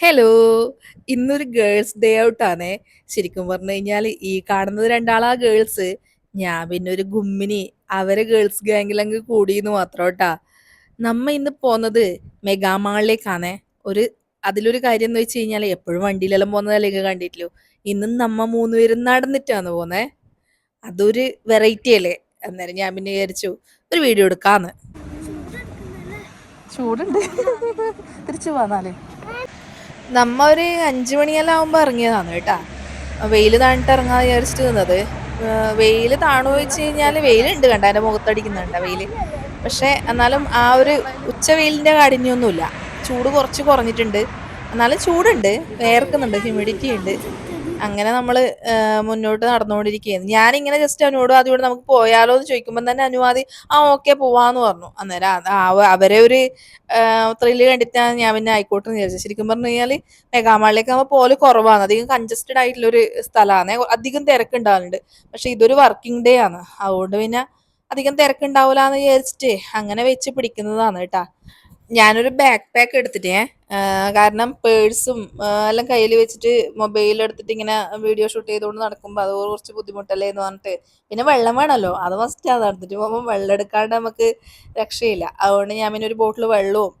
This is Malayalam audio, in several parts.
ഹലോ ഇന്നൊരു ഗേൾസ് ഡേ ഔട്ടാണേ ശരിക്കും പറഞ്ഞു കഴിഞ്ഞാൽ ഈ കാണുന്നത് രണ്ടാളാ ഗേൾസ് ഞാൻ പിന്നെ ഒരു ഗുമ്മിനി അവരെ ഗേൾസ് ഗാംഗിലങ്ങ് കൂടിയെന്ന് മാത്രം കേട്ടാ നമ്മ ഇന്ന് പോന്നത് മെഗാമാളിലേക്കാണേ ഒരു അതിലൊരു കാര്യം എന്ന് വെച്ച് കഴിഞ്ഞാൽ എപ്പോഴും വണ്ടിയിലെല്ലാം പോകുന്നതല്ലേ കണ്ടിട്ടില്ലോ ഇന്നും നമ്മ മൂന്നുപേരും നടന്നിട്ടാണ് പോന്നേ? അതൊരു വെറൈറ്റി അല്ലേ? അന്നേരം ഞാൻ പിന്നെ വിചാരിച്ചു ഒരു വീഡിയോ എടുക്കാന്ന്. ചൂടുണ്ട്. തിരിച്ചു പോന്നാലേ നമ്മ ഒരു അഞ്ചു മണിയെല്ലാം ആകുമ്പോൾ ഇറങ്ങിയതാണ് കേട്ടാ. വെയിൽ താണിട്ട് ഇറങ്ങാൻ വിചാരിച്ചിട്ട് നിന്നത്. വെയിൽ താണു വെച്ച് കഴിഞ്ഞാൽ വെയിലുണ്ട് കണ്ട? എന്റെ മുഖത്തടിക്കുന്നുണ്ട് വെയിൽ പക്ഷേ എന്നാലും ആ ഒരു ഉച്ച വെയിലിന്റെ കാഠിന്യമൊന്നുമില്ല ചൂട് കുറച്ച് കുറഞ്ഞിട്ടുണ്ട്. എന്നാലും ചൂടുണ്ട്. വേർക്കുന്നുണ്ട്. ഹ്യൂമിഡിറ്റി ഉണ്ട്. അങ്ങനെ നമ്മൾ മുന്നോട്ട് നടന്നുകൊണ്ടിരിക്കുകയായിരുന്നു. ഞാനിങ്ങനെ ജസ്റ്റ് അവനോട് അതുകൊണ്ട് നമുക്ക് പോയാലോ എന്ന് ചോദിക്കുമ്പോൾ തന്നെ അനുവാദി ആ ഓക്കെ പോവാന്ന് പറഞ്ഞു. അന്നേരം അവരെ ഒരു ത്രില്ല് കണ്ടിട്ടാണ് ഞാൻ പിന്നെ ആയിക്കോട്ടെ എന്ന് വിചാരിച്ചത്. ശരിക്കും പറഞ്ഞു കഴിഞ്ഞാൽ മെഗാമാളിലേക്ക് ആകുമ്പോൾ പോലെ കുറവാണ്. അധികം കൺജസ്റ്റഡ് ആയിട്ടുള്ള ഒരു സ്ഥലമാണ്. അധികം തിരക്കുണ്ടാവുന്നുണ്ട് പക്ഷെ ഇതൊരു വർക്കിംഗ് ഡേ ആണ്. അതുകൊണ്ട് പിന്നെ അധികം തിരക്കുണ്ടാവില്ല എന്ന് വിചാരിച്ചിട്ട് അങ്ങനെ വെച്ച് പിടിക്കുന്നതാണ് കേട്ടാ. ഞാനൊരു ബാക്ക് പാക്ക് എടുത്തിട്ടേ കാരണം പേഴ്സും എല്ലാം കയ്യിൽ വെച്ചിട്ട് മൊബൈൽ എടുത്തിട്ട് ഇങ്ങനെ വീഡിയോ ഷൂട്ട് ചെയ്തുകൊണ്ട് നടക്കുമ്പോൾ അത് കുറച്ച് ബുദ്ധിമുട്ടല്ലേ എന്ന് പറഞ്ഞിട്ട് പിന്നെ വെള്ളം വേണമല്ലോ അത് മസ്റ്റ് അത് നടന്നിട്ട് പോകുമ്പോൾ വെള്ളം എടുക്കാണ്ട് നമുക്ക് രക്ഷയില്ല. അതുകൊണ്ട് ഞാൻ പിന്നെ ഒരു ബോട്ടിൽ വെള്ളവും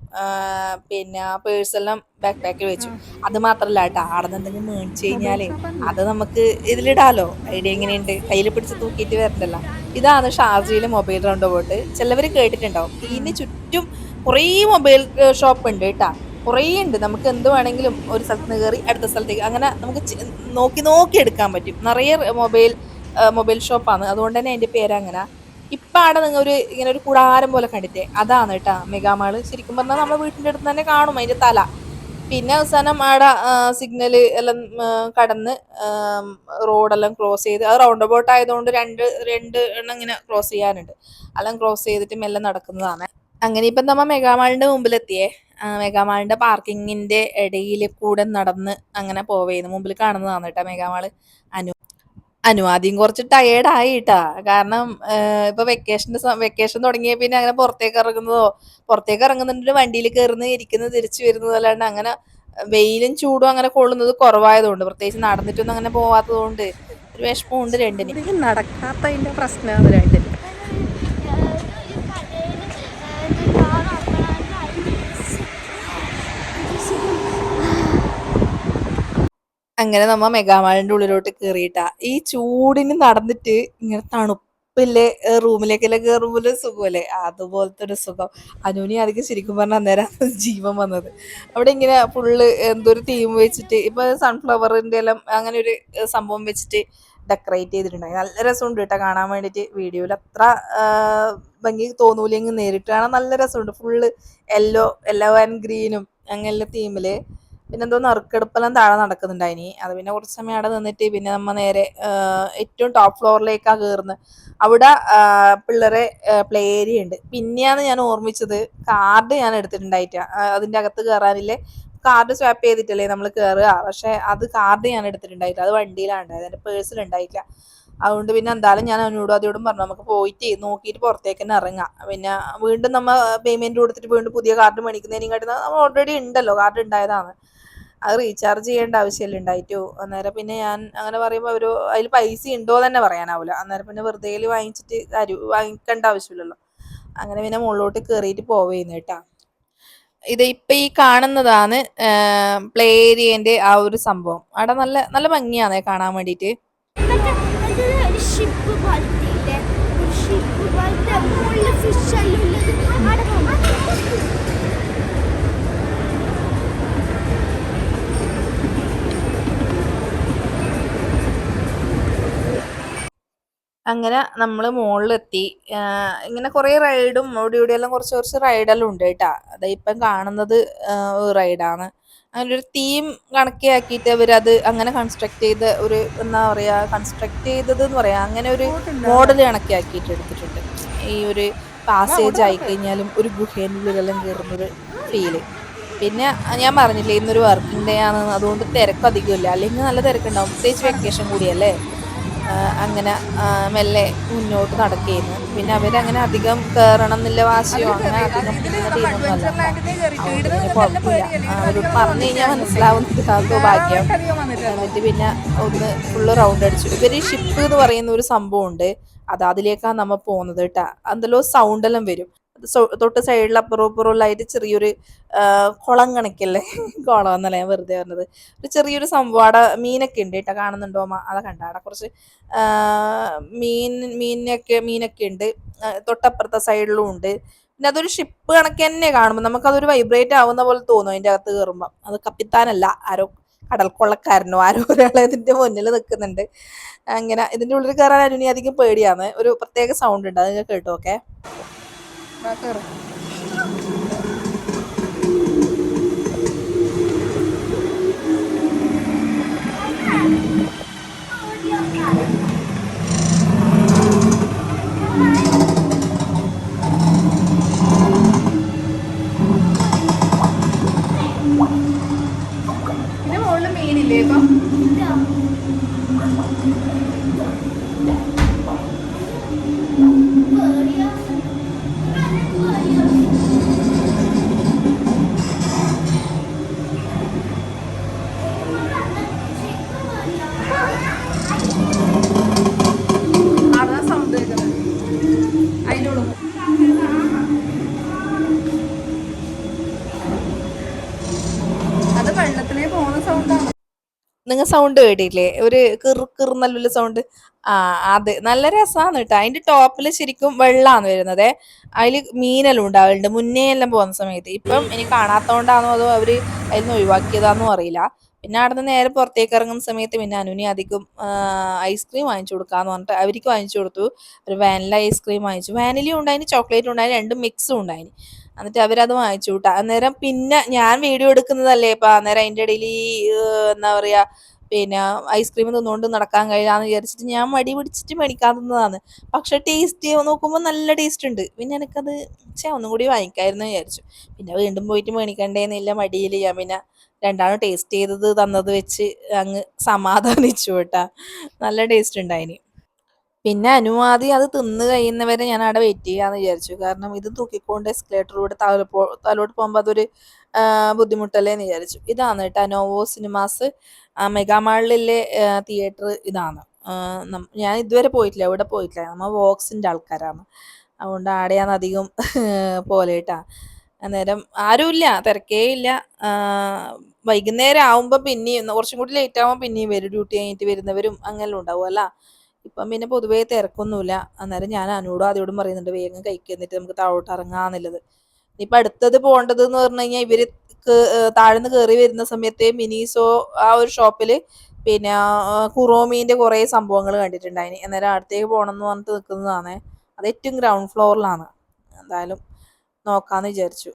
പിന്നെ പേഴ്സെല്ലാം ബാക്ക് പാക്കിൽ വെച്ചു. അത് മാത്രല്ല കേട്ടോ. അവിടെ നിന്ന് എന്തെങ്കിലും മേടിച്ചു കഴിഞ്ഞാൽ അത് നമുക്ക് ഇതിലിടാലോ. ഐഡിയ എങ്ങനെയുണ്ട്? കയ്യിൽ പിടിച്ച് തൂക്കിയിട്ട് വരണ്ടല്ലോ. ഇതാണ് ഷാർജയിലെ മൊബൈൽ റൗണ്ട് പോയിട്ട്. ചിലവർ കേട്ടിട്ടുണ്ടാവും. ഇതിന് ചുറ്റും കുറേ മൊബൈൽ ഷോപ്പ് ഉണ്ട് കേട്ടാ. കുറേ ഉണ്ട് നമുക്ക് എന്ത് വേണമെങ്കിലും ഒരു സ്ഥലത്ത് നിന്ന് കയറി അടുത്ത സ്ഥലത്തേക്ക് അങ്ങനെ നമുക്ക് നോക്കി നോക്കി എടുക്കാൻ പറ്റും. നിറയെ മൊബൈൽ മൊബൈൽ ഷോപ്പാണ്. അതുകൊണ്ട് തന്നെ അതിന്റെ പേര് അങ്ങനെ. ഇപ്പം അവിടെ നിങ്ങൾ ഒരു ഇങ്ങനെ ഒരു കൂടാരം പോലെ കണ്ടിട്ടേ. അതാണ് കേട്ടോ മെഗാമാൾ ശരിക്കും പറഞ്ഞാൽ നമ്മുടെ വീട്ടിന്റെ അടുത്ത് തന്നെ കാണും അതിന്റെ തല. പിന്നെ അവസാനം ആടെ സിഗ്നൽ എല്ലാം കടന്ന് റോഡെല്ലാം ക്രോസ് ചെയ്ത് അത് റൗണ്ട് അബൌട്ട് ആയതുകൊണ്ട് രണ്ട് രണ്ട് എണ്ണം ഇങ്ങനെ ക്രോസ് ചെയ്യാനുണ്ട്. എല്ലാം ക്രോസ് ചെയ്തിട്ട് മെല്ലെ നടക്കുന്നതാണ്. അങ്ങനെ ഇപ്പം നമ്മ മെഗാമാളിന്റെ മുമ്പിലെത്തിയേ. മെഗാമാളിന്റെ പാർക്കിങ്ങിന്റെ ഇടയിൽ കൂടെ നടന്ന് അങ്ങനെ പോവേന്ന്. മുമ്പിൽ കാണുന്നതാണ് കേട്ടോ മെഗാമാൾ. അനു അനു ആദ്യം കുറച്ച് ടയേർഡായി കേട്ടാ കാരണം ഇപ്പൊ വെക്കേഷന്റെ വെക്കേഷൻ തുടങ്ങിയ പിന്നെ അങ്ങനെ പുറത്തേക്ക് ഇറങ്ങുന്നതോ പുറത്തേക്ക് ഇറങ്ങുന്നുണ്ടെങ്കിൽ വണ്ടിയിൽ കയറുന്ന ഇരിക്കുന്നത് തിരിച്ചു വരുന്നത് അല്ലാണ്ട് അങ്ങനെ വെയിലും ചൂടും അങ്ങനെ കൊള്ളുന്നത് കുറവായതുകൊണ്ട് പ്രത്യേകിച്ച് നടന്നിട്ടൊന്നും അങ്ങനെ പോവാത്തതുകൊണ്ട് ഒരു വിഷമമുണ്ട് രണ്ടിന്. നടക്കാത്തതിന്റെ പ്രശ്നം രണ്ടിന്. അങ്ങനെ നമ്മ മെഗാമാളിന്റെ ഉള്ളിലോട്ട് കേറിയിട്ടാ. ഈ ചൂടിന് നടന്നിട്ട് ഇങ്ങനെ തണുപ്പില്ലേ റൂമിലേക്കെല്ലാം കയറുമ്പോൾ സുഖമല്ലേ? അതുപോലത്തെ ഒരു സുഖം. അനുവിനി അധികം ശരിക്കും പറഞ്ഞാൽ അന്നേരം ജീവൻ വന്നത്. അവിടെ ഇങ്ങനെ ഫുള്ള് എന്തൊരു തീം വെച്ചിട്ട് ഇപ്പൊ സൺഫ്ലവറിന്റെ എല്ലാം അങ്ങനെ ഒരു സംഭവം വെച്ചിട്ട് ഡെക്കറേറ്റ് ചെയ്തിട്ടുണ്ടായി. നല്ല രസമുണ്ട് കേട്ടോ കാണാൻ വേണ്ടിയിട്ട് വീഡിയോയിൽ. അത്ര ഭംഗി തോന്നൂലെങ്കിൽ നേരിട്ട് കാണാൻ നല്ല രസമുണ്ട്. ഫുള്ള് യെല്ലോ യെല്ലോ ആൻഡ് ഗ്രീനും അങ്ങനെയുള്ള തീമിൽ പിന്നെന്തോ നറുക്കെടുപ്പെല്ലാം താഴെ നടക്കുന്നുണ്ടായിനി. അത് പിന്നെ കുറച്ച് സമയം അവിടെ നിന്നിട്ട് പിന്നെ നമ്മ നേരെ ഏറ്റവും ടോപ്പ് ഫ്ലോറിലേക്കാണ് കയറുന്നത് അവിടെ പിള്ളേരെ പ്ലേ ഏരിയ ഉണ്ട്. പിന്നെയാണ് ഞാൻ ഓർമ്മിച്ചത് കാർഡ് ഞാൻ എടുത്തിട്ടുണ്ടായിട്ട്. അതിന്റെ അകത്ത് കയറാനില്ലേ കാർഡ് സ്വാപ്പ് ചെയ്തിട്ടല്ലേ നമ്മൾ കയറുക പക്ഷേ അത് കാർഡ് ഞാൻ എടുത്തിട്ടുണ്ടായില്ല അത് വണ്ടിയിലാണ് ഉണ്ടായത്. എന്റെ പേഴ്സിൽ ഉണ്ടായില്ല അതുകൊണ്ട് പിന്നെ എന്തായാലും ഞാൻ അവനോടും അതോടും പറഞ്ഞു നമുക്ക് പോയിട്ട് നോക്കിയിട്ട് പുറത്തേക്ക് തന്നെ ഇറങ്ങാം. പിന്നെ വീണ്ടും നമ്മൾ പേയ്മെന്റ് കൊടുത്തിട്ട് വീണ്ടും പുതിയ കാർഡ് മേടിക്കുന്നതിനെക്കാട്ടി നമ്മൾ ഓൾറെഡി ഉണ്ടല്ലോ. കാർഡ് ഉണ്ടായതാണ്. അത് റീചാർജ് ചെയ്യേണ്ട ആവശ്യമില്ല ഉണ്ടായിട്ടു അന്നേരം പിന്നെ ഞാൻ അങ്ങനെ പറയുമ്പോൾ ഒരു അതിൽ പൈസ ഉണ്ടോ തന്നെ പറയാനാവില്ല അന്നേരം പിന്നെ വെറുതെ വാങ്ങിച്ചിട്ട് കാര്യം വാങ്ങിക്കേണ്ട ആവശ്യമില്ലല്ലോ. അങ്ങനെ പിന്നെ മുകളിലോട്ട് കയറിയിട്ട് പോവുകയെന്ന് കേട്ടാ. ഇത് ഇപ്പൊ ഈ കാണുന്നതാണ് പ്ലേ ഏരിയന്റെ ആ ഒരു സംഭവം. അവിടെ നല്ല നല്ല ഭംഗിയാണ് കാണാൻ വേണ്ടിയിട്ട് ഷിപ്പ് പോലത്തെ ഷിപ്പ് പോലത്തെ ഫിഷ് എല്ലാം അങ്ങനെ നമ്മൾ മുകളിലെത്തി ഇങ്ങനെ കുറേ റൈഡും അവിടെ ഇവിടെ എല്ലാം കുറച്ച് കുറച്ച് റൈഡെല്ലാം ഉണ്ട് കേട്ടാ. അതാ ഇപ്പം കാണുന്നത് ഒരു റൈഡാണ്. അങ്ങനെ ഒരു തീം കണക്കിയാക്കിയിട്ട് അവർ അത് അങ്ങനെ കൺസ്ട്രക്ട് ചെയ്ത ഒരു എന്താ പറയുക കൺസ്ട്രക്ട് ചെയ്തത് എന്ന് പറയാം. അങ്ങനെ ഒരു മോഡൽ കണക്കിയാക്കിയിട്ട് എടുത്തിട്ടുണ്ട്. ഈ ഒരു പാസേജ് ആയി കഴിഞ്ഞാലും ഒരു ഗുഹേനുള്ളിലെല്ലാം കയറുന്നൊരു ഫീൽ പിന്നെ ഞാൻ പറഞ്ഞില്ലേ ഇന്നൊരു വർക്കിംഗ് ഡേ ആണ്. അതുകൊണ്ട് തിരക്ക് അധികമില്ല. അല്ലെങ്കിൽ നല്ല തിരക്കുണ്ടാവും. പ്രത്യേകിച്ച് വെക്കേഷൻ കൂടിയല്ലേ? അങ്ങനെ മെല്ലെ മുന്നോട്ട് നടക്കുകയായിരുന്നു പിന്നെ അവരങ്ങനെ അധികം കയറണം എന്നില്ല വാശിയോ അങ്ങനെ അധികം കുഴപ്പമില്ല അവരോട് പറഞ്ഞു കഴിഞ്ഞാൽ മനസ്സിലാവും അതോ ഭാഗ്യം. എന്നിട്ട് പിന്നെ ഒന്ന് ഫുള്ള് റൗണ്ട് അടിച്ചു. ഇവർ ഷിപ്പ് എന്ന് പറയുന്ന ഒരു സംഭവം ഉണ്ട് അത് അതിലേക്കാണ് നമ്മൾ പോകുന്നത് കേട്ടാ എന്തെല്ലോ സൗണ്ട് എല്ലാം വരും. തൊട്ട് സൈഡിൽ അപ്പുറവും ആയിട്ട് ചെറിയൊരു കുളം കണക്കല്ലേ? കുളം എന്നല്ല ഞാൻ വെറുതെ പറഞ്ഞത്. ഒരു ചെറിയൊരു സംഭവം. അവിടെ മീനൊക്കെ ഉണ്ട് കേട്ടോ കാണുന്നുണ്ടോ അമ്മ? അതെ കണ്ട അവിടെ കുറച്ച് മീൻ മീനൊക്കെ മീനൊക്കെ ഉണ്ട്. തൊട്ടപ്പുറത്തെ സൈഡിലും ഉണ്ട്. പിന്നെ അതൊരു ഷിപ്പ് കണക്ക് തന്നെ കാണുമ്പോൾ നമുക്കതൊരു വൈബ്രേറ്റ് ആവുന്ന പോലെ തോന്നും അതിന്റെ അകത്ത് കയറുമ്പോൾ അത് കപ്പിത്താനല്ല ആരോ കടൽ കൊള്ളക്കാരനോ ആരോ ഒരാൾ ഇതിന്റെ മുന്നിൽ നിൽക്കുന്നുണ്ട്. അങ്ങനെ ഇതിന്റെ ഉള്ളിൽ കയറാൻ അരുണി അധികം പേടിയാണ് ഒരു പ്രത്യേക സൗണ്ട് ഉണ്ട് അത് കേട്ടോ ഓക്കെ ഇതിന്റെ നിങ്ങൾ സൗണ്ട് കേട്ടില്ലേ ഒരു കിർ കിർ നല്ലൊരു സൗണ്ട് ആ അത് നല്ല രസമാണ് കേട്ടോ. അതിന്റെ ടോപ്പിൽ ശരിക്കും വെള്ളമാണ് വരുന്നത്. അതിൽ മീനെല്ലാം ഉണ്ടാവലുണ്ട് മുന്നേ എല്ലാം പോകുന്ന സമയത്ത്. ഇപ്പം ഇനി കാണാത്തോണ്ടാണോ അതോ അവർ അതിൽ നിന്ന് ഒഴിവാക്കിയതാണോ അറിയില്ല. പിന്നെ അവിടെ നിന്ന് നേരെ പുറത്തേക്ക് ഇറങ്ങുന്ന സമയത്ത് പിന്നെ അനുനി അധികം ഐസ്ക്രീം വാങ്ങിച്ചു കൊടുക്കാന്ന് പറഞ്ഞിട്ട് അവർക്ക് വാങ്ങിച്ചു കൊടുത്തു. ഒരു വാനില ഐസ്ക്രീം വാങ്ങിച്ചു. വാനിലയും ഉണ്ടായിന് ചോക്ലേറ്റും ഉണ്ടായിന് രണ്ടും മിക്സും ഉണ്ടായിന് എന്നിട്ട് അവരത് വാങ്ങിച്ചു കൂട്ടാ അന്നേരം പിന്നെ ഞാൻ വീഡിയോ എടുക്കുന്നതല്ലേ ഇപ്പൊ അന്നേരം അതിന്റെ ഇടയിൽ ഈ എന്താ പറയാ പിന്നെ ഐസ്ക്രീം തിന്നുകൊണ്ട് നടക്കാൻ കഴിയാന്ന് വിചാരിച്ചിട്ട് ഞാൻ മടി പിടിച്ചിട്ട് മേടിക്കാൻ തിന്നതാണ്. പക്ഷെ ടേസ്റ്റ് നോക്കുമ്പോൾ നല്ല ടേസ്റ്റ് ഉണ്ട്. പിന്നെ എനിക്കത് ചേ ഒന്നും കൂടി വാങ്ങിക്കായിരുന്നു വിചാരിച്ചു. പിന്നെ വീണ്ടും പോയിട്ട് മേടിക്കണ്ടേന്നില്ല മടിയിൽ ഞാൻ പിന്നെ രണ്ടാളും ടേസ്റ്റ് ചെയ്തത് തന്നത് വെച്ച് അങ്ങ് സമാധാനിച്ചു കേട്ടാ നല്ല ടേസ്റ്റ് ഉണ്ടായിന്. പിന്നെ അനുവാദി അത് തിന്ന് കഴിയുന്നവരെ ഞാൻ അവിടെ വെയിറ്റ് ചെയ്യാന്ന് വിചാരിച്ചു. കാരണം ഇത് തൂക്കിക്കൊണ്ട് എസ്കലേറ്ററിലൂടെ താഴെ പോ താഴോട്ട് പോകുമ്പോൾ അതൊരു ബുദ്ധിമുട്ടല്ലേ എന്ന് വിചാരിച്ചു. ഇതാണ് കേട്ടോ നോവോ സിനിമാസ്. മെഗാമാളിലെ തിയേറ്റർ ഇതാണ്. ഞാൻ ഇതുവരെ പോയിട്ടില്ല ഇവിടെ പോയിട്ടില്ല. നമ്മൾ വോക്സിന്റെ ആൾക്കാരാണ്. അതുകൊണ്ട് ആടെയാണ് അധികം പോലെ അന്നേരം ആരുമില്ല തിരക്കേ ഇല്ല. വൈകുന്നേരം ആവുമ്പോൾ പിന്നെയും കുറച്ചും കൂടി ലേറ്റ് ആവുമ്പോൾ പിന്നെയും വരും. ഡ്യൂട്ടി കഴിഞ്ഞിട്ട് വരുന്നവരും അങ്ങനെ ഉണ്ടാവും അല്ല? ഇപ്പം പിന്നെ പൊതുവേ തിരക്കൊന്നുമില്ല. അന്നേരം ഞാൻ അനൂടും ആദ്യോടും പറയുന്നുണ്ട് വേഗം കഴിക്കുക എന്നിട്ട് നമുക്ക് താഴോട്ട് ഇറങ്ങാന്നുള്ളത് ഇനിയിപ്പൊ അടുത്തത് പോകേണ്ടത് എന്ന് പറഞ്ഞു കഴിഞ്ഞാൽ ഏർ താഴ്ന്ന് കയറി വരുന്ന സമയത്ത് മിനിസോ ആ ഒരു ഷോപ്പിൽ പിന്നെ കുറോമീന്റെ കുറേ സംഭവങ്ങൾ കണ്ടിട്ടുണ്ടായിന് അന്നേരം അടുത്തേക്ക് പോകണം എന്ന് പറഞ്ഞിട്ട് നിൽക്കുന്നതാണ്. അത് ഏറ്റവും ഗ്രൗണ്ട് ഫ്ലോറിലാണ് എന്തായാലും നോക്കാന്ന് വിചാരിച്ചു.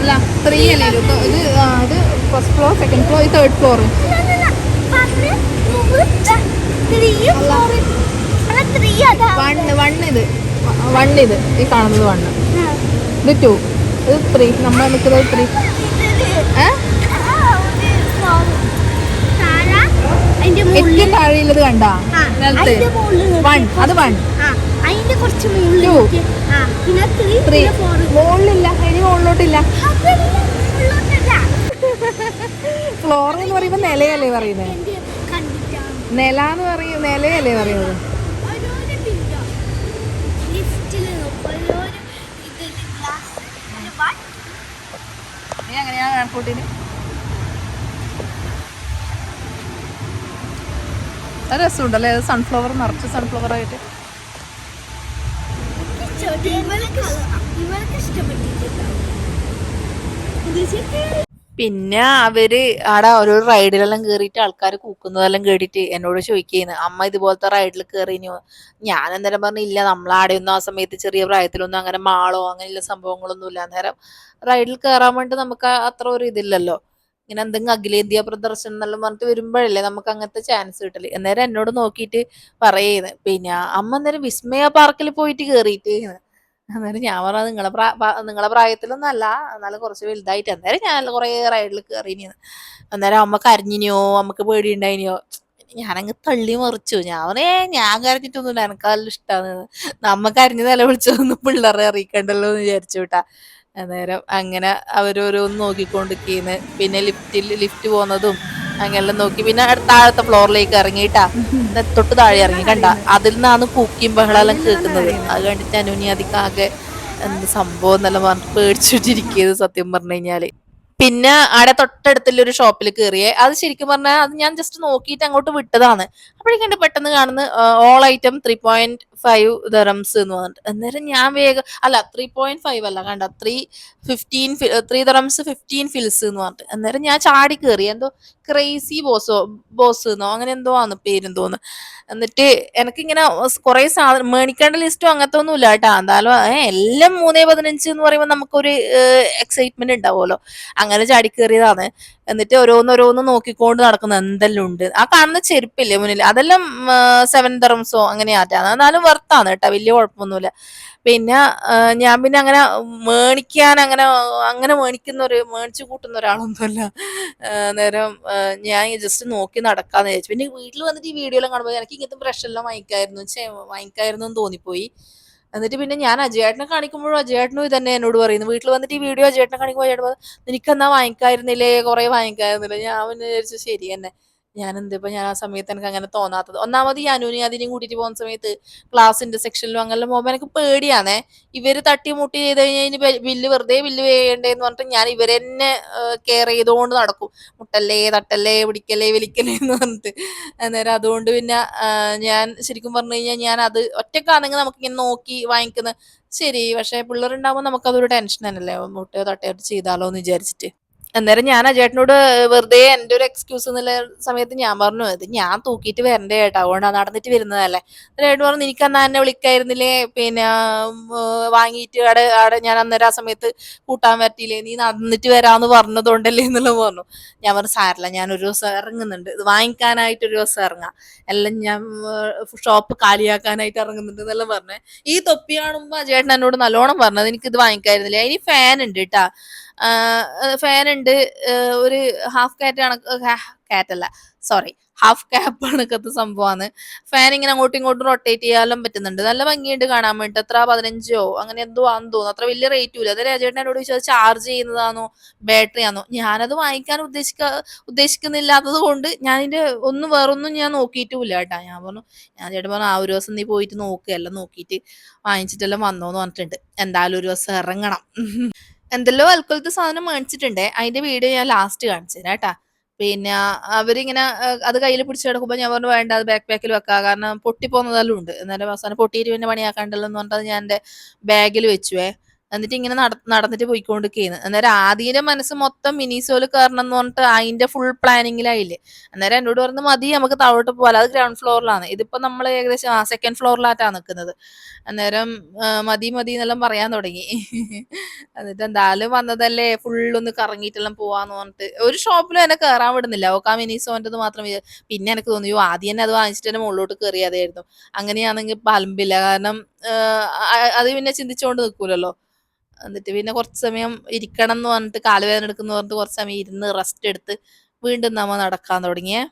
അല്ല. ത്രീ അല്ലേ? ഇത് അത് ഇത് ഫസ്റ്റ് ഫ്ലോർ സെക്കൻഡ് ഫ്ലോർ ഈ തേർഡ് ഫ്ലോർ വണ്ണ് ഇത്. ഇത്. ഈ കാണുന്നത് വൺ ഇത് ടു ഇത് ത്രീ നമ്മൾ നിൽക്കുന്നത് ത്രീ ഏറ്റവും താഴെയുള്ളത് കണ്ട? നിലത്ത്. വൺ. അത് വൺ. ത്രീ മുകളിലില്ല. ഇനി മുകളിലോട്ടില്ല. ഫ്ലോർ എന്ന് പറയുമ്പോൾ നിലയല്ലേ പറയുന്നത് നില എന്ന് പറയും നിലയല്ലേ പറയുന്നത്? നീ രസമുണ്ടല്ലേ? സൺഫ്ലവർ നിറച്ച് സൺഫ്ലവർ ആയിട്ട്. ഇവർക്ക് പിന്നെ അവർ ആടെ ഓരോ റൈഡിലെല്ലാം കേറിയിട്ട് ആൾക്കാർ കൂക്കുന്നതെല്ലാം കേട്ടിട്ട് എന്നോട് ചോദിക്കുന്നു അമ്മ ഇതുപോലത്തെ റൈഡിൽ കയറിനോ ഞാൻ അന്നേരം പറഞ്ഞു ഇല്ല നമ്മളാടെ ഒന്നും ആ സമയത്ത് ചെറിയ പ്രായത്തിലൊന്നും അങ്ങനെ മാളോ അങ്ങനെയുള്ള സംഭവങ്ങളൊന്നും ഇല്ല. അന്നേരം റൈഡിൽ കയറാൻ വേണ്ടി നമുക്ക് അത്ര ഒരു ഇതില്ലല്ലോ. ഇങ്ങനെ എന്തെങ്കിലും അഖിലേന്ത്യാ പ്രദർശനം എന്നെല്ലാം പറഞ്ഞിട്ട് വരുമ്പോഴല്ലേ നമുക്ക് അങ്ങനത്തെ ചാൻസ് കിട്ടൽ. അന്നേരം എന്നോട് നോക്കിയിട്ട് പറയുന്നത് പിന്നെ അമ്മ അന്നേരം വിസ്മയ പാർക്കിൽ പോയിട്ട് കയറിയിട്ട് അന്നേരം ഞാൻ പറഞ്ഞത് നിങ്ങളെ നിങ്ങളെ പ്രായത്തിലൊന്നും അല്ല എന്നാലും കുറച്ച് വലുതായിട്ട്. അന്നേരം ഞാൻ കുറേ റൈഡിൽ കയറിനി അന്നേരം അമ്മ കരഞ്ഞിനിയോ അമ്മയ്ക്ക് പേടിയുണ്ടായിനിയോ ഞാനങ്ങ് തള്ളി മറിച്ചു. ഞാൻ പറഞ്ഞേ ഞാൻ കരഞ്ഞിട്ടൊന്നുമില്ല നല്ല ഇഷ്ടമാണ് നമ്മ കരഞ്ഞ് നില വിളിച്ചതൊന്നും പിള്ളേരെ അറിയിക്കണ്ടല്ലോ എന്ന് വിചാരിച്ചു വിട്ടാ അന്നേരം അങ്ങനെ അവരോരോന്ന് നോക്കിക്കൊണ്ടിരിക്കുന്നു. പിന്നെ ലിഫ്റ്റിൽ ലിഫ്റ്റ് പോകുന്നതും അങ്ങനെല്ലാം നോക്കി. പിന്നെ താഴത്തെ ഫ്ലോറിലേക്ക് ഇറങ്ങിയിട്ടാ. തൊട്ട് താഴെ ഇറങ്ങി. കണ്ട അതിൽ നിന്നാണ് കൂക്കിയും ബഹളെല്ലാം കേൾക്കുന്നത്. അത് കണ്ടിട്ട് അനുനി എന്ത് സംഭവം എന്നെല്ലാം പറഞ്ഞിട്ട് പേടിച്ചിട്ടിരിക്കുന്നത് സത്യം പറഞ്ഞു കഴിഞ്ഞാൽ. പിന്നെ ആടെ തൊട്ടടുത്തുള്ള ഒരു ഷോപ്പിൽ കയറിയേ അത് ശരിക്കും പറഞ്ഞാൽ അത് ഞാൻ ജസ്റ്റ് നോക്കിയിട്ട് അങ്ങോട്ട് വിട്ടതാണ്. അപ്പോഴേക്കും പെട്ടെന്ന് കാണുന്ന all item three point five dirhams എന്ന് പറഞ്ഞിട്ട്. അന്നേരം ഞാൻ വേഗം അല്ല ത്രീ പോയിന്റ് ഫൈവ് അല്ല കണ്ട? Three fifteen three dirhams fifteen fils എന്ന് പറഞ്ഞിട്ട്. അന്നേരം ഞാൻ ചാടി കയറി എന്തോ ക്രേസി ബോസോ ബോസ് എന്നോ അങ്ങനെ എന്തോ ആണ് പേരെന്തോന്ന് എന്നിട്ട് എനിക്കിങ്ങനെ കുറെ സാധനം മേടിക്കേണ്ട ലിസ്റ്റും അങ്ങനത്തെ ഒന്നും ഇല്ല കേട്ടാ. എന്തായാലും എല്ലാം മൂന്നേ പതിനഞ്ച് എന്ന് പറയുമ്പോൾ നമുക്കൊരു എക്സൈറ്റ്മെന്റ് ഉണ്ടാവുമല്ലോ. അങ്ങനെ ചാടി കയറിയതാണ് എന്നിട്ട് ഓരോന്നോരോന്ന് നോക്കിക്കൊണ്ട് നടക്കുന്ന. എന്തെല്ലാം ഉണ്ട്? ആ കാണുന്ന ചെരുപ്പില്ലേ മുന്നിൽ? അതെല്ലാം സെവൻ തെറംസോ അങ്ങനെ ആറ്റാണ് എന്നാലും വർത്താണ് കേട്ടോ. വലിയ കുഴപ്പമൊന്നുമില്ല. പിന്നെ ഞാൻ പിന്നെ അങ്ങനെ മേണിക്കാൻ അങ്ങനെ അങ്ങനെ മേണിക്കുന്ന ഒരു മേണിച്ചു കൂട്ടുന്ന ഒരാളൊന്നുമല്ല. നേരം ഞാൻ ജസ്റ്റ് നോക്കി നടക്കാന്ന് വിചാരിച്ചു. പിന്നെ വീട്ടിൽ വന്നിട്ട് ഈ വീഡിയോ എല്ലാം കാണുമ്പോൾ എനിക്ക് ഇങ്ങനത്തെ പ്രശ്നമെല്ലാം വാങ്ങിക്കായിരുന്നു വാങ്ങിക്കായിരുന്നു എന്ന് തോന്നിപ്പോയി. എന്നിട്ട് പിന്നെ ഞാൻ അജയേട്ടനെ കാണിക്കുമ്പോഴും അജയേട്ടനും ഇത് തന്നെ എന്നോട് പറയുന്നു. വീട്ടിൽ വന്നിട്ട് ഈ വീഡിയോ അജയേട്ടനെ കാണിക്കുമ്പോൾ അജയേട്ടൻ നിനക്കെന്നാ വാങ്ങിക്കായിരുന്നില്ലേ കുറെ വാങ്ങിക്കായിരുന്നില്ലേ ഞാൻ വിചാരിച്ചു ശരി തന്നെ. ഞാൻ എന്തിപ്പോ ഞാൻ ആ സമയത്ത് എനിക്ക് അങ്ങനെ തോന്നാത്തത്. ഒന്നാമത് ഈ അനുവിനെ അതിനെയും കൂട്ടിയിട്ട് പോകുന്ന സമയത്ത് ക്ലാസ്സിന്റെ സെക്ഷനിലും അങ്ങനെ പോകുമ്പോൾ എനിക്ക് പേടിയാണേ. ഇവർ തട്ടി മുട്ടി ചെയ്ത് കഴിഞ്ഞാൽ ഇനി ബില്ല് വെറുതെ ബില്ല് വേണ്ടേന്ന് പറഞ്ഞിട്ട് ഞാൻ ഇവരെന്നെ കെയർ ചെയ്തുകൊണ്ട് നടക്കും. മുട്ടല്ലേ തട്ടല്ലേ പിടിക്കല്ലേ വിളിക്കല്ലേ എന്ന് പറഞ്ഞിട്ട്. അന്നേരം അതുകൊണ്ട് പിന്നെ ഞാൻ ശരിക്കും പറഞ്ഞു കഴിഞ്ഞാൽ ഞാൻ അത് ഒറ്റക്കാണെങ്കിൽ നമുക്ക് ഇങ്ങനെ നോക്കി വാങ്ങിക്കുന്ന ശരി പക്ഷെ നമുക്ക് നമുക്കതൊരു ടെൻഷൻ തന്നെയല്ലേ? മുട്ടയോ തട്ടയോ ചെയ്താലോ എന്ന് വിചാരിച്ചിട്ട്. അന്നേരം ഞാൻ അജേട്ടനോട് വെറുതെ എന്റെ ഒരു എക്സ്ക്യൂസ് എന്നുള്ള സമയത്ത് ഞാൻ പറഞ്ഞു ഇത് ഞാൻ തൂക്കിയിട്ട് വരണ്ടേ കേട്ടോ അതുകൊണ്ടാണ് നടന്നിട്ട് വരുന്നതല്ലേ? ചേട്ടൻ പറഞ്ഞു എനിക്ക് അന്ന് എന്നെ വിളിക്കായിരുന്നില്ലേ? പിന്നെ വാങ്ങിയിട്ട് അവിടെ അവിടെ ഞാൻ അന്നേരം ആ സമയത്ത് കൂട്ടാൻ പറ്റിയില്ലേ? നീ നടന്നിട്ട് വരാന്ന് പറഞ്ഞതുകൊണ്ടല്ലേ? എന്നുള്ളത് പറഞ്ഞു. ഞാൻ പറഞ്ഞു സാരല്ല ഞാൻ ഒരു ദിവസം ഇറങ്ങുന്നുണ്ട്. ഇത് വാങ്ങിക്കാനായിട്ട് ഒരു ദിവസം ഇറങ്ങാം. എല്ലാം ഞാൻ ഷോപ്പ് കാലിയാക്കാനായിട്ട് ഇറങ്ങുന്നുണ്ട് എന്നെല്ലാം പറഞ്ഞേ. ഈ തൊപ്പി കാണുമ്പോ ചേട്ടൻ എന്നോട് നല്ലോണം പറഞ്ഞത് എനിക്ക് ഇത് വാങ്ങിക്കായിരുന്നില്ല? ഇനി ഫാൻ ഉണ്ട് കേട്ടാ ഫാൻ ഉണ്ട് ഒരു ഹാഫ് കാറ്റ് കണക്ക് കാറ്റ് അല്ല സോറി ഹാഫ് ക്യാപ്പ് കണക്കത്തെ സംഭവമാണ് ഫാൻ ഇങ്ങനെ അങ്ങോട്ടും ഇങ്ങോട്ടും റൊട്ടേറ്റ് ചെയ്യാനും പറ്റുന്നുണ്ട്. നല്ല ഭംഗിയുണ്ട് കാണാൻ വേണ്ടി എത്ര പതിനഞ്ചോ അങ്ങനെ എന്തോ ആണെന്ന് തോന്നുന്നു. അത്ര വലിയ റേറ്റും ഇല്ല. അത് രാജേട്ടൻ എന്നോട് ചോദിച്ചത് ചാർജ് ചെയ്യുന്നതാണോ ബാറ്ററി ആണോ ഞാനത് വാങ്ങിക്കാൻ ഉദ്ദേശിക്ക ഉദ്ദേശിക്കുന്നില്ലാത്തത് കൊണ്ട് ഞാനിന്റെ ഒന്നും വേറൊന്നും ഞാൻ നോക്കിയിട്ടുമില്ല കേട്ടാ. ഞാൻ പറഞ്ഞു ഞാൻ ചേട്ടൻ പറഞ്ഞു ആ ഒരു ദിവസം നീ പോയിട്ട് നോക്കുക എല്ലാം നോക്കിയിട്ട് വാങ്ങിച്ചിട്ടെല്ലാം വന്നോന്ന് പറഞ്ഞിട്ടുണ്ട്. എന്തായാലും ഒരു ദിവസം ഇറങ്ങണം. എന്തെല്ലോ അൽക്കൊലത്തെ സാധനം മേടിച്ചിട്ടുണ്ട്. അതിന്റെ വീഡിയോ ഞാൻ ലാസ്റ്റ് കാണിച്ചു തരാം കേട്ടാ. പിന്നെ അവരിങ്ങനെ അത് കയ്യിൽ പിടിച്ച് കിടക്കുമ്പോൾ ഞാൻ പറഞ്ഞു വേണ്ട അത് ബാക്ക് പാക്കിൽ വെക്കാം. കാരണം പൊട്ടിപ്പോകുന്നതെല്ലാം ഉണ്ട്. എന്നാലും അവസാനം പൊട്ടിയിട്ട് പിന്നെ പണിയാക്കാണ്ടല്ലോ എന്ന് പറഞ്ഞിട്ട് അത് ഞാൻ എന്റെ ബാഗിൽ വെച്ചുവേ. എന്നിട്ട് ഇങ്ങനെ നട നടന്നിട്ട് പോയിക്കൊണ്ടിരിക്കുന്നു. അന്നേരം ആദ്യന്റെ മനസ്സ് മൊത്തം മിനിസോൽ കയറണം എന്ന് പറഞ്ഞിട്ട് അതിന്റെ ഫുൾ പ്ലാനിങ്ങിലായില്ലേ അന്നേരം എന്നോട് പറഞ്ഞു മതി നമുക്ക് താഴോട്ട് പോകാം അത് ഗ്രൗണ്ട് ഫ്ലോറിലാണ് ഇതിപ്പോ നമ്മൾ ഏകദേശം ആ സെക്കൻഡ് ഫ്ലോറിലായിട്ടാണ് നിൽക്കുന്നത് അന്നേരം മതി മതി എന്നെല്ലാം പറയാൻ തുടങ്ങി. എന്നിട്ട് എന്തായാലും വന്നതല്ലേ ഫുള്ളൊന്ന് കറങ്ങിയിട്ടെല്ലാം പോവാന്ന് പറഞ്ഞിട്ട്. ഒരു ഷോപ്പിലും എന്നെ കയറാൻ വിടുന്നില്ല. ഓക്കാ മിനിസോന്റെത് മാത്രം പിന്നെ എനിക്ക് തോന്നി "യ്യോ, ആദ്യം തന്നെ അത് വാങ്ങിച്ചിട്ട് തന്നെ മുകളിലോട്ട് കയറിയതായിരുന്നു അങ്ങനെയാണെങ്കിൽ പലമ്പില്ല. കാരണം അത് പിന്നെ ചിന്തിച്ചുകൊണ്ട് നിൽക്കൂലല്ലോ എന്നിട്ട് പിന്നെ കുറച്ച് സമയം ഇരിക്കണം എന്ന് പറഞ്ഞിട്ട് കാലുവേദന എടുക്കുന്നു പറഞ്ഞിട്ട് കുറച്ച് സമയം ഇരുന്ന് റെസ്റ്റ് എടുത്ത് വീണ്ടും നമ്മ നടക്കാൻ തുടങ്ങിയേ.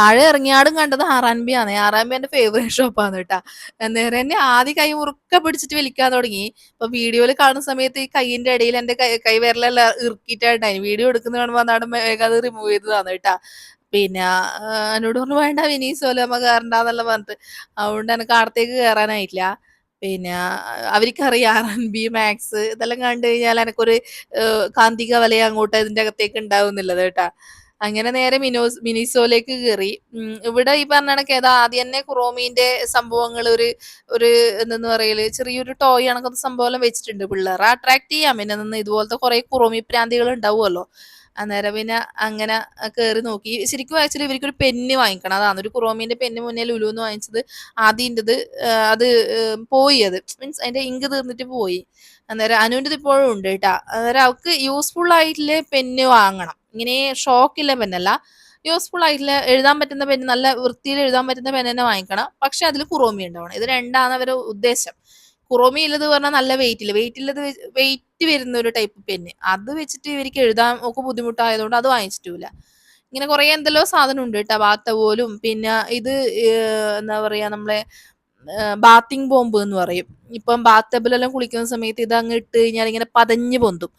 താഴെ ഇറങ്ങിയാടും കണ്ടത് ആറാൻബി ആണ്. ആറാൻബി എന്റെ ഫേവറേറ്റ് ഷോപ്പാണ് കേട്ടാ. നേരെ എന്നെ ആദ്യം കൈ മുറുക്ക പിടിച്ചിട്ട് വിളിക്കാൻ തുടങ്ങി. ഇപ്പൊ വീഡിയോയിൽ കാണുന്ന സമയത്ത് ഈ കൈയിന്റെ ഇടയിൽ എന്റെ കൈ കൈ വിരലെല്ലാം ഇറുക്കിയിട്ടാണ്ടായി വീഡിയോ എടുക്കുന്ന കാണുമ്പോൾ അതാണ് വേഗം അത് റിമൂവ് ചെയ്തതാണ് കേട്ടാ. പിന്നെ എന്നോട് പറഞ്ഞു വേണ്ട വിനീസോലോ നമ്മ കയറണ്ടെന്നെല്ലാം പറഞ്ഞിട്ട്. അതുകൊണ്ട് എനിക്ക് അടുത്തേക്ക് കയറാനായിട്ടില്ല പിന്നെ അവർക്കറിയാം ആർ എൻ ബി മാക്സ് ഇതെല്ലാം കണ്ടു കഴിഞ്ഞാൽ എനിക്കൊരു കാന്തിക വലയം അങ്ങോട്ട് ഇതിന്റെ അകത്തേക്ക് ഉണ്ടാവുന്നില്ലത് കേട്ടാ. അങ്ങനെ നേരെ മിനോസ് മിനിസോയിലേക്ക് കയറി ഇവിടെ ഈ പറഞ്ഞ കണക്ക് ഏതാ? ആദ്യം തന്നെ ക്രോമീന്റെ സംഭവങ്ങൾ ഒരു ഒരു എന്തെന്ന് പറയൽ? ചെറിയൊരു ടോയ് കണക്കത്തെ സംഭവം വെച്ചിട്ടുണ്ട് പിള്ളേർ. അട്രാക്ട് ചെയ്യാം. പിന്നെ നിന്ന് ഇതുപോലത്തെ കുറെ ക്രോമി പ്രാന്തികൾ ഉണ്ടാവുമല്ലോ അന്നേരം പിന്നെ അങ്ങനെ കയറി നോക്കി. ശരിക്കും ആക്ച്വലി ഇവർക്കൊരു പെന്ന് വാങ്ങിക്കണം. അതാണ് ഒരു ക്രോമിന്റെ പെന്ന് മുന്നേ ലുലു എന്ന് വാങ്ങിച്ചത് ആദ്യന്റെത് അത് പോയി അത്. മീൻസ് അതിന്റെ ഇങ്ക് തീർന്നിട്ട് പോയി. അന്നേരം അനുവിന്റെ ഇപ്പോഴും ഉണ്ട് കേട്ടാ. അന്നേരം അവർക്ക് യൂസ്ഫുൾ ആയിട്ടുള്ള പെന്ന് വാങ്ങണം. ഇങ്ങനെ ഷോക്കില്ല പെന്നല്ല യൂസ്ഫുൾ ആയിട്ടുള്ള എഴുതാൻ പറ്റുന്ന പെന്ന് നല്ല വൃത്തിയിൽ എഴുതാൻ പറ്റുന്ന പെന്ന് തന്നെ വാങ്ങിക്കണം. പക്ഷെ അതിൽ കുറോമി ഉണ്ടാവണം. ഇത് രണ്ടാണ് അവരുടെ ഉദ്ദേശം. കുറോമി ഉള്ളത് പറഞ്ഞാൽ നല്ല വെയിറ്റ് ഇല്ല? വെയിറ്റ് ഉള്ളത് വെയിറ്റ് വരുന്ന ഒരു ടൈപ്പ് പെന്ന് അത് വെച്ചിട്ട് ഇവർക്ക് എഴുതാൻ ഒക്കെ ബുദ്ധിമുട്ടായതുകൊണ്ട് അത് വാങ്ങിച്ചിട്ടില്ല. ഇങ്ങനെ കുറെ എന്തെല്ലോ സാധനം ഉണ്ട് കേട്ടോ. ബാത്ത പോലും പിന്നെ ഇത് എന്താ പറയാ നമ്മളെ ബാത്തിങ് ബോംബ് എന്ന് പറയും. ഇപ്പം ബാത്തബിലെല്ലാം കുളിക്കുന്ന സമയത്ത് ഇത് അങ്ങ് ഇട്ട് കഴിഞ്ഞാൽ ഇങ്ങനെ പതഞ്ഞ് പൊന്തും.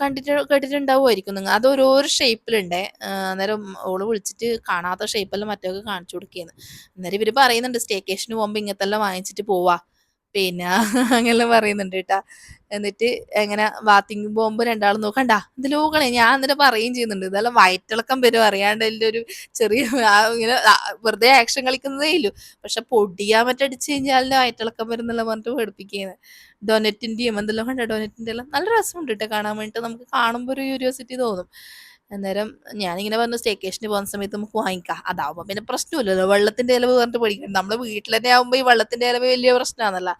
കണ്ടിട്ട് കേട്ടിട്ടുണ്ടാവുമായിരിക്കും നിങ്ങൾ. അത് ഓരോരോ ഷേപ്പിലുണ്ടേ. അന്നേരം ഓൾ വിളിച്ചിട്ട് കാണാത്ത ഷേപ്പെല്ലാം മറ്റൊക്കെ കാണിച്ചു കൊടുക്കുകയാണ് അന്നേരം ഇവർ പറയുന്നുണ്ട് സ്റ്റേക്കേഷന് പോകുമ്പോൾ ഇങ്ങനത്തെ എല്ലാം വാങ്ങിച്ചിട്ട് പോവാ. പിന്നെ അങ്ങനെ പറയുന്നുണ്ട് കേട്ടാ എന്നിട്ട് എങ്ങനെ വാത്തിങ് ബോംബ് രണ്ടാളും നോക്കണ്ട ഇത് ലോകളെ ഞാൻ എന്നിട്ട് പറയുകയും ചെയ്യുന്നുണ്ട്. ഇതെല്ലാം വയറ്റിളക്കം വരും അറിയാണ്ട് എന്റെ ഒരു ചെറിയ ഇങ്ങനെ വെറുതെ ആക്ഷൻ കളിക്കുന്നതേ ഇല്ലു. പക്ഷെ പൊടിയാൻ മറ്റടിച്ച് കഴിഞ്ഞാൽ വയറ്റിളക്കം വരും എന്നുള്ള പറഞ്ഞിട്ട് പഠിപ്പിക്കുന്നത് ഡൊനറ്റിന്റെയും എന്തെല്ലാം കണ്ട ഡൊനറ്റിന്റെ എല്ലാം നല്ല രസമുണ്ട് കേട്ടോ കാണാൻ വേണ്ടിയിട്ട് നമുക്ക് കാണുമ്പോൾ ഒരു ക്യൂരിയോസിറ്റി തോന്നും. അന്നേരം ഞാനിങ്ങനെ പറഞ്ഞു സ്റ്റേക്കേഷന് പോകുന്ന സമയത്ത് നമുക്ക് വാങ്ങിക്കാം. അതാവുമ്പോൾ പിന്നെ പ്രശ്നമില്ലല്ലോ. വെള്ളത്തിന്റെ ഇലവ് പറഞ്ഞിട്ട് പഠിക്കണം നമ്മൾ വീട്ടിൽ തന്നെ ആവുമ്പോൾ ഈ വെള്ളത്തിന്റെ ഇലവ് വലിയ പ്രശ്നമാണല്ലോ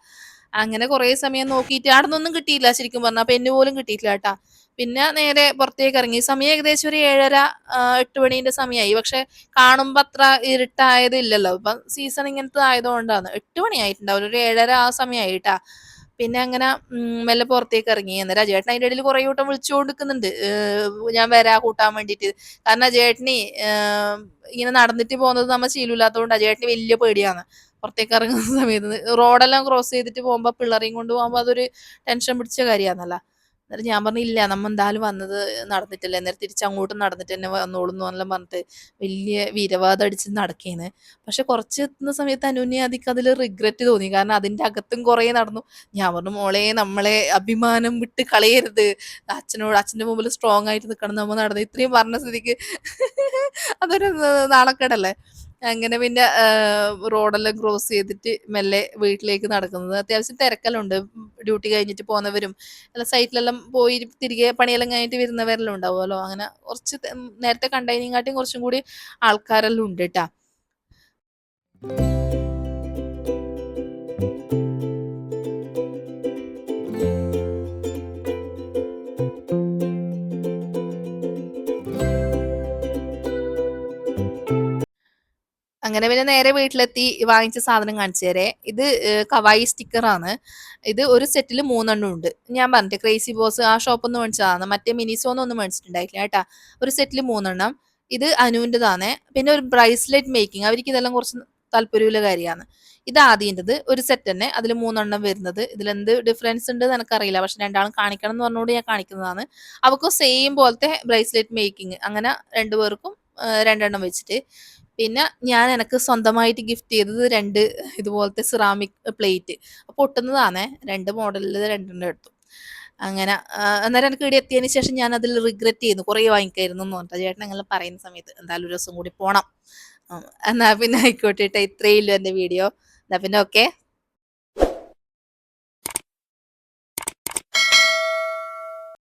അങ്ങനെ കുറേ സമയം നോക്കിയിട്ട് അവിടെ നിന്നൊന്നും കിട്ടിയില്ല ശരിക്കും പറഞ്ഞാൽ പെന്ന് പോലും കിട്ടിയിട്ടില്ല കേട്ടാ. പിന്നെ നേരെ പുറത്തേക്ക് ഇറങ്ങി. സമയം ഏകദേശം ഒരു ഏഴര എട്ട് മണീന്റെ സമയമായി പക്ഷെ കാണുമ്പോൾ അത്ര ഇരുട്ടായതില്ലല്ലോ ഇപ്പം സീസൺ ഇങ്ങനത്തെ ആയതുകൊണ്ടാണ്. എട്ട് മണിയായിട്ടുണ്ടാവില്ല. ഒരു ഏഴര ആ സമയമായിട്ടാ പിന്നെ അങ്ങനെ മെല്ലെ പുറത്തേക്ക് ഇറങ്ങി. എന്നിട്ട് അജേട്ടൻ അതിന്റെ ഇടയിൽ കുറേ കൂട്ടം വിളിച്ചുകൊണ്ട് ഞാൻ വരാ കൂട്ടാൻ വേണ്ടിയിട്ട്. കാരണം അജേട്ടനി ഇങ്ങനെ നടന്നിട്ട് പോകുന്നത് നമ്മൾ ശീലമില്ലാത്തതുകൊണ്ട് അജേട്ടന് വലിയ പേടിയാണ് പുറത്തേക്ക് ഇറങ്ങുന്ന സമയത്ത്. റോഡെല്ലാം ക്രോസ് ചെയ്തിട്ട് പോകുമ്പോൾ പിള്ളേരെയും കൊണ്ട് പോകുമ്പോൾ അതൊരു ടെൻഷൻ പിടിച്ച കാര്യമാണല്ലോ. എന്നിട്ട് ഞാൻ പറഞ്ഞു ഇല്ല നമ്മ എന്തായാലും വന്നത് നടന്നിട്ടില്ല. എന്നിട്ട് തിരിച്ചങ്ങോട്ടും നടന്നിട്ട് തന്നെ വന്നോളും എന്നെല്ലാം പറഞ്ഞിട്ട് വലിയ വീരവാദം അടിച്ച് നടക്കേന്ന്. പക്ഷെ കുറച്ച് എത്തുന്ന സമയത്ത് അനുവിനെ അതിക്ക് അതിൽ റിഗ്രറ്റ് തോന്നി. കാരണം അതിന്റെ അകത്തും കുറേ നടന്നു. ഞാൻ പറഞ്ഞു മോളെ നമ്മളെ അഭിമാനം വിട്ട് കളയരുത്. അച്ഛനോട് അച്ഛന്റെ മുമ്പിൽ സ്ട്രോങ് ആയിട്ട് നിൽക്കണം നമ്മൾ നടന്നു ഇത്രയും പറഞ്ഞ സ്ഥിതിക്ക് അതൊരു നാണക്കേടല്ലേ? അങ്ങനെ പിന്നെ റോഡെല്ലാം ക്രോസ് ചെയ്തിട്ട് മെല്ലെ വീട്ടിലേക്ക് നടക്കുന്നത്. അത്യാവശ്യം തിരക്കെല്ലാം ഡ്യൂട്ടി കഴിഞ്ഞിട്ട് പോകുന്നവരും അല്ല സൈറ്റിലെല്ലാം പോയി തിരികെ പണിയെല്ലാം കഴിഞ്ഞിട്ട് വരുന്നവരെല്ലാം ഉണ്ടാവുമല്ലോ. അങ്ങനെ കുറച്ച് നേരത്തെ നേരത്തെ കണ്ടതിനെക്കാട്ടിയും കുറച്ചും കൂടി ആൾക്കാരെല്ലാം ഉണ്ട് കേട്ടാ അങ്ങനെ പിന്നെ നേരെ വീട്ടിലെത്തി വാങ്ങിച്ച സാധനം കാണിച്ചു തരേ. ഇത് കവായി സ്റ്റിക്കറാണ്. ഇത് ഒരു സെറ്റിൽ മൂന്നെണ്ണം ഉണ്ട്. ഞാൻ പറഞ്ഞിട്ട് ക്രേസി ബോസ് ആ ഷോപ്പ് ഒന്ന് മേടിച്ചതാണ്. മറ്റേ മിനിസോന്ന് ഒന്നും മേടിച്ചിട്ടുണ്ടായിട്ടില്ല കേട്ടാ. ഒരു സെറ്റിൽ മൂന്നെണ്ണം. ഇത് അനുവിന്റെതാണ്. പിന്നെ ഒരു ബ്രൈസ്ലെറ്റ് മേക്കിംഗ്. അവർക്ക് ഇതെല്ലാം കുറച്ച് താല്പര്യമുള്ള കാര്യമാണ്. ഇത് ആദ്യന്റെത്. ഒരു സെറ്റ് തന്നെ. അതിൽ മൂന്നെണ്ണം വരുന്നത്. ഇതിലെന്ത് ഡിഫറൻസ് ഉണ്ട് എന്ന് എനിക്കറിയില്ല. പക്ഷെ രണ്ടാളും കാണിക്കണം എന്ന് പറഞ്ഞുകൊണ്ട് ഞാൻ കാണിക്കുന്നതാണ്. അവർക്കും സെയിം പോലത്തെ ബ്രേസ്ലെറ്റ് മേക്കിംഗ്. അങ്ങനെ രണ്ടുപേർക്കും രണ്ടെണ്ണം വെച്ചിട്ട്. പിന്നെ ഞാൻ എനിക്ക് സ്വന്തമായിട്ട് ഗിഫ്റ്റ് ചെയ്തത് രണ്ട് ഇതുപോലത്തെ സിറാമിക് പ്ലേറ്റ് പൊട്ടുന്നതാണേ രണ്ട് മോഡലിൽ രണ്ടെണ്ണം എടുത്തു. അങ്ങനെ അന്നേരം എനിക്ക് ഇവിടെ എത്തിയതിന് ശേഷം ഞാൻ അതിൽ റിഗ്രറ്റ് ചെയ്യുന്നു കുറേ വാങ്ങിക്കായിരുന്നു എന്ന് പറഞ്ഞിട്ട്. ചേട്ടൻ അങ്ങനെ പറയുന്ന സമയത്ത് എന്തായാലും ഒരു ദിവസം കൂടി പോണം. എന്നാൽ എന്നാ പിന്നെ ആയിക്കോട്ടെ ട്ടോ. ഇത്രയേ ഉള്ളൂ എന്റെ വീഡിയോ എന്നാ പിന്നെ ഓക്കെ